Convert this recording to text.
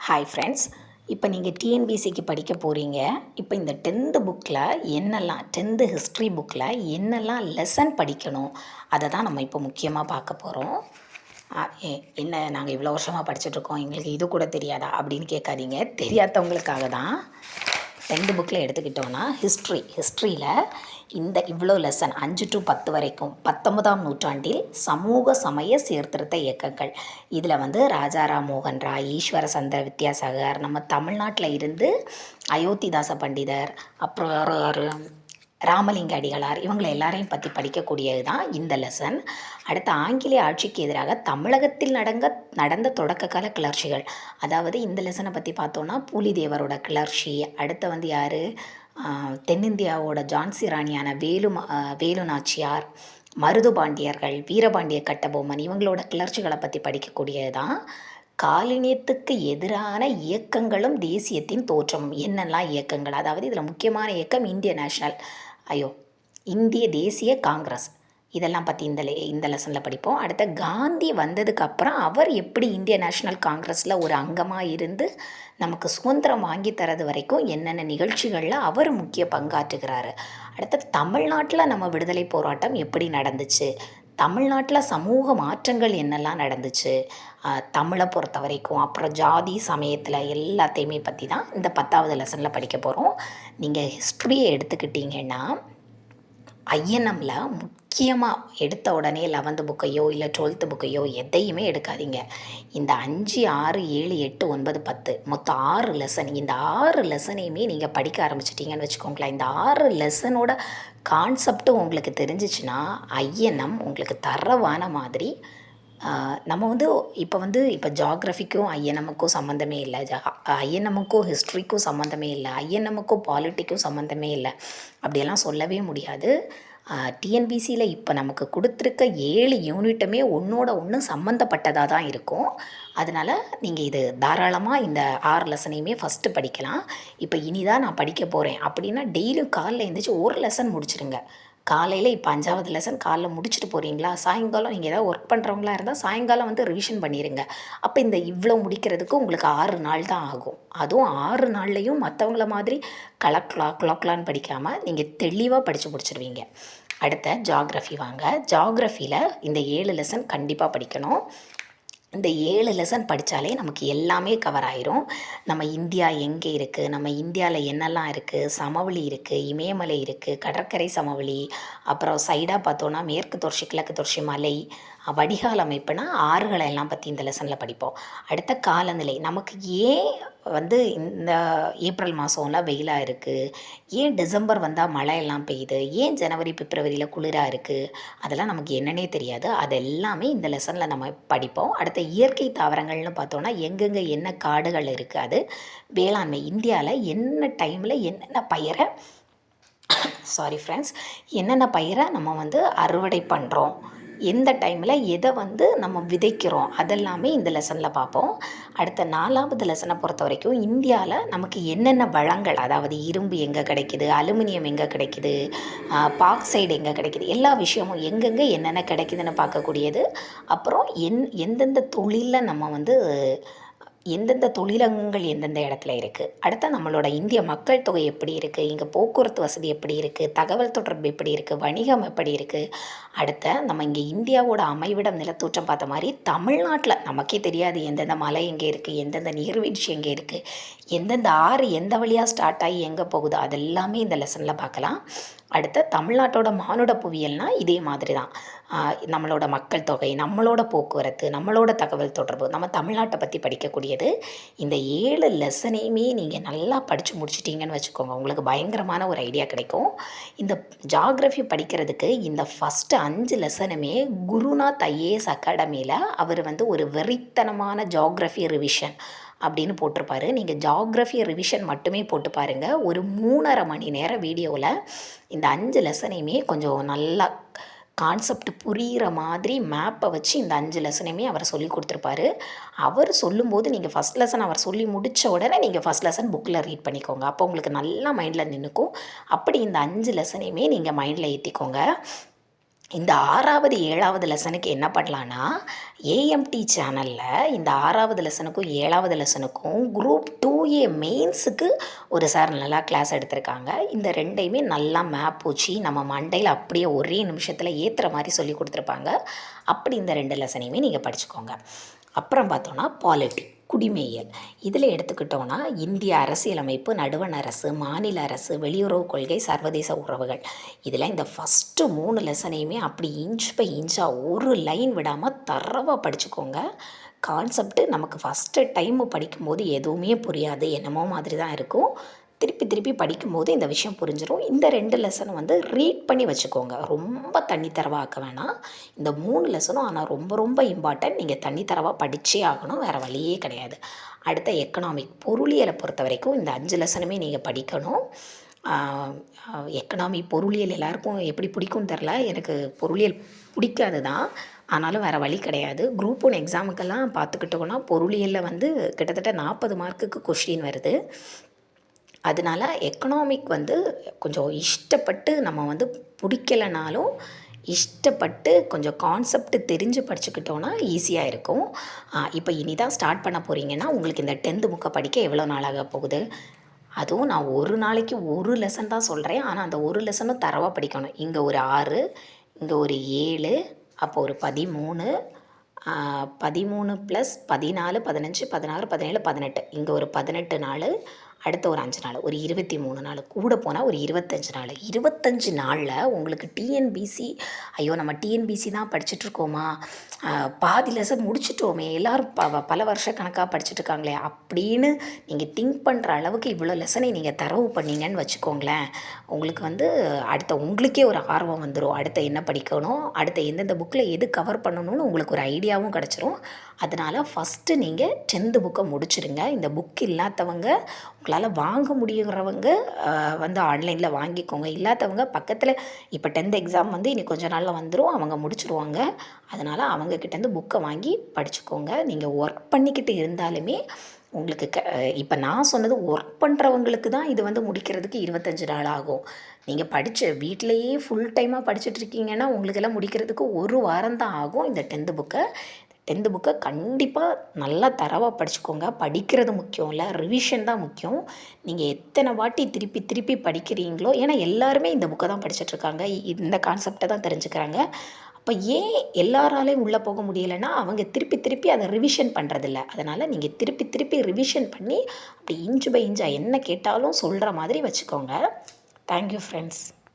Hi friends இப்போ நீங்கள் டிஎன்பிசிக்கு படிக்க போகிறீங்க இப்போ இந்த டென்த்து புக்கில் என்னெல்லாம் டென்த்து ஹிஸ்ட்ரி புக்கில் என்னெல்லாம் லெசன் படிக்கணும் அதை தான் நம்ம இப்போ முக்கியமாக பார்க்க போகிறோம் என்ன நாங்கள் இவ்வளோ வருஷமாக படிச்சுட்ருக்கோம் எங்களுக்கு இது கூட தெரியாதா அப்படின்னு கேட்காதீங்க. தெரியாதவங்களுக்காக தான். ரெண்டு புக்கில் எடுத்துக்கிட்டோன்னா ஹிஸ்ட்ரி ஹிஸ்ட்ரியில் இந்த இவ்வளோ லெசன் அஞ்சு டு பத்து வரைக்கும் பத்தொன்பதாம் நூற்றாண்டில் சமூக சமய சீர்திருத்த இயக்கங்கள். இதில் வந்து ராஜாராம் மோகன் ராய் ஈஸ்வர சந்திர வித்யாசாகர் நம்ம தமிழ்நாட்டில் இருந்து அயோத்திதாச பண்டிதர் அப்புறம் ஒரு ஒரு ராமலிங்க அடிகளார் இவங்களை எல்லாரையும் பற்றி படிக்கக்கூடியது தான் இந்த லெசன் அடுத்த ஆங்கிலேய ஆட்சிக்கு எதிராக தமிழகத்தில் நடங்க நடந்த தொடக்க கால கிளர்ச்சிகள். அதாவது இந்த லெசனை பற்றி பார்த்தோன்னா பூலிதேவரோட கிளர்ச்சி. அடுத்து வந்து யார்? தென்னிந்தியாவோட ஜான்சி ராணியான வேலு வேலு நாச்சியார் மருது பாண்டியர்கள் வீரபாண்டிய கட்டபொம்மன் இவங்களோட கிளர்ச்சிகளை பற்றி படிக்கக்கூடியது தான் காலினியத்துக்கு எதிரான இயக்கங்களும் தேசியத்தின் தோற்றம் என்னெல்லாம் இயக்கங்கள்? அதாவது இதில் முக்கியமான இயக்கம் இந்திய நேஷனல். ஐயோ இந்திய தேசிய காங்கிரஸ். இதெல்லாம் பற்றி இந்த லெ இந்த லெசனில் படிப்போம். அடுத்த காந்தி வந்ததுக்கப்புறம் அவர் எப்படி இந்திய நேஷ்னல் காங்கிரஸில் ஒரு அங்கமாக இருந்து நமக்கு சுதந்திரம் வாங்கி தரது வரைக்கும் என்னென்ன நிகழ்ச்சிகளில் அவர் முக்கிய பங்காற்றுகிறாரு. அடுத்த தமிழ்நாட்டில் நம்ம விடுதலை போராட்டம் எப்படி நடந்துச்சு? தமிழ்நாட்டில் சமூக மாற்றங்கள் என்னெல்லாம் நடந்துச்சு? தமிழை பொறுத்த வரைக்கும் அப்புறம் ஜாதி சமயத்தில் எல்லாத்தையுமே பற்றி தான் இந்த பத்தாவது லெசனில் படிக்க போகிறோம் நீங்கள் ஹிஸ்ட்ரியை எடுத்துக்கிட்டிங்கன்னா ஐஎன்எம்மில் முக்கியமாக எடுத்த உடனே லெவன்த்து புக்கையோ இல்லை டுவெல்த்து புக்கையோ எதையுமே எடுக்காதீங்க. இந்த அஞ்சு ஆறு ஏழு எட்டு ஒன்பது பத்து மொத்தம் ஆறு லெசன் இந்த ஆறு லெசனையுமே நீங்கள் படிக்க ஆரம்பிச்சிட்டிங்கன்னு வச்சுக்கோங்களேன். இந்த ஆறு லெசனோட கான்செப்டும் உங்களுக்கு தெரிஞ்சிச்சுன்னா ஐஎன்எம் உங்களுக்கு தரவான மாதிரி நம்ம வந்து இப்போ வந்து இப்போ ஜாகிரஃபிக்கும் ஐஎன்எம்முக்கும் சம்மந்தமே இல்லை. ஜா ஐஎன்எம்முக்கும் ஹிஸ்ட்ரிக்கும் சம்மந்தமே இல்லை. ஐஎன்எம்முக்கும் பாலிட்டிக்கும் சம்மந்தமே இல்லை. அப்படியெல்லாம் சொல்லவே முடியாது. டிஎன்பிசியில் இப்போ நமக்கு கொடுத்துருக்க ஏழு யூனிட்டுமே ஒன்றோட ஒன்று சம்மந்தப்பட்டதாக தான் இருக்கும். அதனால் நீங்கள் இது தாராளமாக இந்த ஆறு லெசனையுமே ஃபஸ்ட்டு படிக்கலாம். இப்போ இனிதான் நான் படிக்க போகிறேன் அப்படின்னா டெய்லியும் காலைல எழுந்திரிச்சு ஒரு லெசன் முடிச்சிருங்க. காலையில் இப்போ அஞ்சாவது லெசன் காலைல முடிச்சுட்டு போகிறீங்களா சாயங்காலம் நீங்கள் ஏதாவது ஒர்க் பண்ணுறவங்களா இருந்தால் சாயங்காலம் வந்து ரிவிஷன் பண்ணிடுங்க அப்போ இந்த இவ்வளோ முடிக்கிறதுக்கு உங்களுக்கு ஆறு நாள் தான் ஆகும். அதுவும் ஆறு நாள்லேயும் மற்றவங்கள மாதிரி கலக்லா கிளாக்லான்னு படிக்காமல் நீங்கள் தெளிவாக படித்து முடிச்சிருவீங்க. அடுத்த ஜாகிரஃபி வாங்க. ஜாகிரஃபியில் இந்த ஏழு லெசன் கண்டிப்பாக படிக்கணும். இந்த ஏழு லெசன் படித்தாலே நமக்கு எல்லாமே கவர் ஆயிரும். நம்ம இந்தியா எங்கே இருக்குது நம்ம இந்தியாவில் என்னெல்லாம் இருக்குது சமவெளி இருக்குது இமயமலை இருக்குது கடற்கரை சமவெளி அப்புறம் சைடாக பார்த்தோன்னா மேற்கு தொடர்ச்சி கிழக்கு தொடர்ச்சி மலை வடிகால் அமைப்புனா ஆறுகளை எல்லாம் பற்றி இந்த லெசனில் படிப்போம். அடுத்த காலநிலை நமக்கு ஏன் வந்து இந்த ஏப்ரல் மாதம்லாம் வெயிலாக இருக்குது ஏன் டிசம்பர் வந்தால் மழை எல்லாம் பெய்யுது ஏன் ஜனவரி பிப்ரவரியில் குளிராக இருக்குது அதெல்லாம் நமக்கு என்னன்னே தெரியாது. அது எல்லாமே இந்த லெசனில் நம்ம படிப்போம். அடுத்த இயற்கை தாவரங்கள்னு பார்த்தோன்னா எங்கெங்கே என்ன காடுகள் இருக்குது அது வேளாண்மை இந்தியாவில் என்ன டைமில் என்னென்ன பயிரை சாரி ஃப்ரெண்ட்ஸ் என்னென்ன பயிரை நம்ம வந்து அறுவடை பண்ணுறோம் எந்த டைமில் எதை வந்து நம்ம விதைக்கிறோம் அதெல்லாமே இந்த லெசனில் பார்ப்போம். அடுத்த நாலாவது லெசனை பொறுத்த வரைக்கும் இந்தியாவில் நமக்கு என்னென்ன வளங்கள் அதாவது இரும்பு எங்கே கிடைக்கிது அலுமினியம் எங்கே கிடைக்கிது பாக்சைடு எங்கே கிடைக்கிது எல்லா விஷயமும் எங்கெங்கே என்னென்ன கிடைக்குதுன்னு பார்க்கக்கூடியது. அப்புறம் என் எந்தெந்த தொழிலில் நம்ம வந்து எந்தெந்த தொழிலகங்கள் எந்தெந்த இடத்துல இருக்குது அடுத்து நம்மளோட இந்திய மக்கள் தொகை எப்படி இருக்குது இங்கே போக்குவரத்து வசதி எப்படி இருக்குது தகவல் தொடர்பு எப்படி இருக்குது வணிகம் எப்படி இருக்குது அடுத்த நம்ம இங்கே இந்தியாவோட அமைவிடம் நிலத்தோற்றம் பார்த்த மாதிரி தமிழ்நாட்டில் நமக்கே தெரியாது எந்தெந்த மலை எங்கே இருக்குது எந்தெந்த நீர்வீழ்ச்சி எங்கே இருக்குது எந்தெந்த ஆறு எந்த வழியாக ஸ்டார்ட் ஆகி எங்கே போகுதோ? அதெல்லாமே இந்த லெசனில் பார்க்கலாம். அடுத்த தமிழ்நாட்டோட மானுட புவியல்னால் இதே மாதிரி தான் நம்மளோட மக்கள் தொகை நம்மளோட போக்குவரத்து நம்மளோட தகவல் தொடர்பு நம்ம தமிழ்நாட்டை பற்றி படிக்கக்கூடியது. இந்த ஏழு லெசனையுமே நீங்கள் நல்லா படித்து முடிச்சிட்டிங்கன்னு வச்சுக்கோங்க. உங்களுக்கு பயங்கரமான ஒரு ஐடியா கிடைக்கும். இந்த ஜாகிரஃபி படிக்கிறதுக்கு இந்த ஃபஸ்ட்டு அஞ்சு லெசனுமே குருநாத் ஐஏஎஸ் அகாடமியில் அவர் வந்து ஒரு வெறித்தனமான ஜாகிரஃபி ரிவிஷன் அப்படின்னு போட்டிருப்பாரு. நீங்கள் ஜாக்ரஃபி ரிவிஷன் மட்டுமே போட்டு பாருங்கள் ஒரு மூணரை மணி நேரம் வீடியோவில் இந்த அஞ்சு லெசனையுமே கொஞ்சம் நல்லா கான்செப்ட் புரிகிற மாதிரி மேப்பை வச்சு இந்த அஞ்சு லெசனையுமே அவர் சொல்லி கொடுத்துருப்பாரு. அவர் சொல்லும்போது நீங்கள் ஃபஸ்ட் லெசன் அவர் சொல்லி முடித்த உடனே நீங்கள் ஃபஸ்ட் லெசன் புக்கில் ரீட் பண்ணிக்கோங்க. அப்போ உங்களுக்கு நல்லா மைண்டில் நின்றுக்கும் அப்படி இந்த அஞ்சு லெசனையுமே நீங்கள் மைண்டில் ஏற்றிக்கோங்க இந்த ஆறாவது ஏழாவது லெசனுக்கு என்ன பண்ணலான்னா ஏஎம்டி சேனலில் இந்த ஆறாவது லெசனுக்கும் ஏழாவது லெசனுக்கும் குரூப் டூ ஏ மெயின்ஸுக்கு ஒரு சார் நல்லா கிளாஸ் எடுத்திருக்காங்க. இந்த ரெண்டையுமே நல்லா மேப் வச்சு நம்ம மண்டையில் அப்படியே ஒரே நிமிஷத்தில் ஏற்றுற மாதிரி சொல்லி கொடுத்துருப்பாங்க. அப்படி இந்த ரெண்டு லெசனையுமே நீங்கள் படிச்சுக்கோங்க. அப்புறம் பார்த்தோன்னா பாலிட்டி குடிமையியல் இதில் எடுத்துக்கிட்டோன்னா இந்திய அரசியலமைப்பு நடுவண் அரசு மாநில அரசு வெளியுறவு கொள்கை சர்வதேச உறவுகள். இதில் இந்த ஃபஸ்ட்டு மூணு லெசனையுமே அப்படி இன்ச் பை இன்ச்சாக ஒரு லைன் விடாமல் தரவாக படிச்சுக்கோங்க. கான்செப்ட்டு நமக்கு ஃபஸ்ட்டு டைமு படிக்கும்போது எதுவுமே புரியாது. என்னமோ மாதிரி தான் இருக்கும். திருப்பி திருப்பி படிக்கும்போது இந்த விஷயம் புரிஞ்சிடும் இந்த ரெண்டு லெசனும் வந்து ரீட் பண்ணி வச்சுக்கோங்க. ரொம்ப தனித்தரவாக்க ஆக்க வேணாம். இந்த மூணு லெசனும் ஆனால் ரொம்ப ரொம்ப இம்பார்ட்டன்ட் நீங்கள் தனித்தரவாக படித்தே ஆகணும். வேறு வழியே கிடையாது. அடுத்த எக்கனாமிக் பொருளியலை பொறுத்த வரைக்கும் இந்த அஞ்சு லெசனுமே நீங்கள் படிக்கணும். எக்கனாமி பொருளியல் எல்லாருக்கும் எப்படி பிடிக்கும்னு தெரில எனக்கு பொருளியல் பிடிக்காது தான் ஆனாலும் வேறு வழி கிடையாது. குரூப் ஒன் எக்ஸாமுக்கெல்லாம் பார்த்துக்கிட்டோன்னா பொருளியலில் வந்து கிட்டத்தட்ட நாற்பது மார்க்குக்கு கொஷின் வருது. அதனால எக்கனாமிக் வந்து கொஞ்சம் இஷ்டப்பட்டு நம்ம வந்து பிடிக்கலனாலும் இஷ்டப்பட்டு கொஞ்சம் கான்செப்ட் தெரிஞ்சு படிச்சுக்கிட்டோன்னா ஈஸியாக இருக்கும். இப்போ இனி தான் ஸ்டார்ட் பண்ண போகிறீங்கன்னா உங்களுக்கு இந்த டென்த்து புக்கை படிக்க எவ்வளோ நாளாக போகுது? அதுவும் நான் ஒரு நாளைக்கு ஒரு லெசன் தான் சொல்கிறேன் ஆனால் அந்த ஒரு லெசனும் தரவாக படிக்கணும். இங்கே ஒரு ஆறு இங்கே ஒரு ஏழு அப்போ ஒரு பதிமூணு பதிமூணு ப்ளஸ் பதினாலு பதினஞ்சு பதினாறு பதினேழு பதினெட்டு. இங்கே ஒரு பதினெட்டு நாள் அடுத்த ஒரு அஞ்சு நாள் ஒரு இருபத்தி மூணு நாள் கூட போனால் ஒரு இருபத்தஞ்சு நாள். இருபத்தஞ்சு நாளில் உங்களுக்கு டிஎன்பிசி ஐயோ நம்ம டிஎன்பிசி தான் படிச்சுட்ருக்கோமா? பாதி லெசன் முடிச்சிட்டோமே. எல்லோரும் ப பல வருஷ கணக்காக படிச்சுட்ருக்காங்களே. அப்படின்னு நீங்கள் திங்க் பண்ணுற அளவுக்கு இவ்வளோ லெசனை நீங்கள் தரவு பண்ணீங்கன்னு வச்சுக்கோங்களேன். உங்களுக்கு வந்து அடுத்த உங்களுக்கே ஒரு ஆர்வம் வந்துடும் அடுத்த என்ன படிக்கணும்? அடுத்த எந்தெந்த புக்கில் எது கவர் பண்ணணும்னு உங்களுக்கு ஒரு ஐடியாவும் கிடச்சிரும். அதனால் ஃபஸ்ட்டு நீங்கள் டென்த்து புக்கை முடிச்சிடுங்க இந்த புக் இல்லாதவங்க உங்களால் வாங்க முடியுறவங்க வந்து ஆன்லைனில் வாங்கிக்கோங்க. இல்லாதவங்க பக்கத்தில் இப்போ டென்த் எக்ஸாம் வந்து இனி கொஞ்ச நாளில் வந்துடும் அவங்க முடிச்சுருவாங்க. அதனால் அவங்கக்கிட்டேருந்து புக்கை வாங்கி படிச்சுக்கோங்க. நீங்கள் ஒர்க் பண்ணிக்கிட்டு இருந்தாலுமே உங்களுக்கு க இப்போ நான் சொன்னது ஒர்க் பண்ணுறவங்களுக்கு தான் இது வந்து முடிக்கிறதுக்கு இருபத்தஞ்சி நாள் ஆகும். நீங்கள் படித்த வீட்டிலையே ஃபுல் டைமாக படிச்சுட்டு இருக்கீங்கன்னா உங்களுக்கெல்லாம் முடிக்கிறதுக்கு ஒரு வாரம் தான் ஆகும் இந்த டென்த்து புக்கை இந்த புக்கை கண்டிப்பாக நல்லா தரவாக படிச்சுக்கோங்க. படிக்கிறது முக்கியம் இல்லை ரிவிஷன் தான் முக்கியம். நீங்கள் எத்தனை வாட்டி திருப்பி திருப்பி படிக்கிறீங்களோ ஏன்னா எல்லாருமே இந்த புக்கை தான் படிச்சிட்ருக்காங்க இந்த கான்செப்டை தான் தெரிஞ்சுக்கிறாங்க. அப்போ ஏன் எல்லாராலையும் உள்ளே போக முடியலைன்னா அவங்க திருப்பி திருப்பி அதை ரிவிஷன் பண்ணுறதில்ல அதனால் நீங்கள் திருப்பி திருப்பி ரிவிஷன் பண்ணி அப்படி இன்ச்சு பை இன்ச்சாக என்ன கேட்டாலும் சொல்கிற மாதிரி வச்சுக்கோங்க. Thank you friends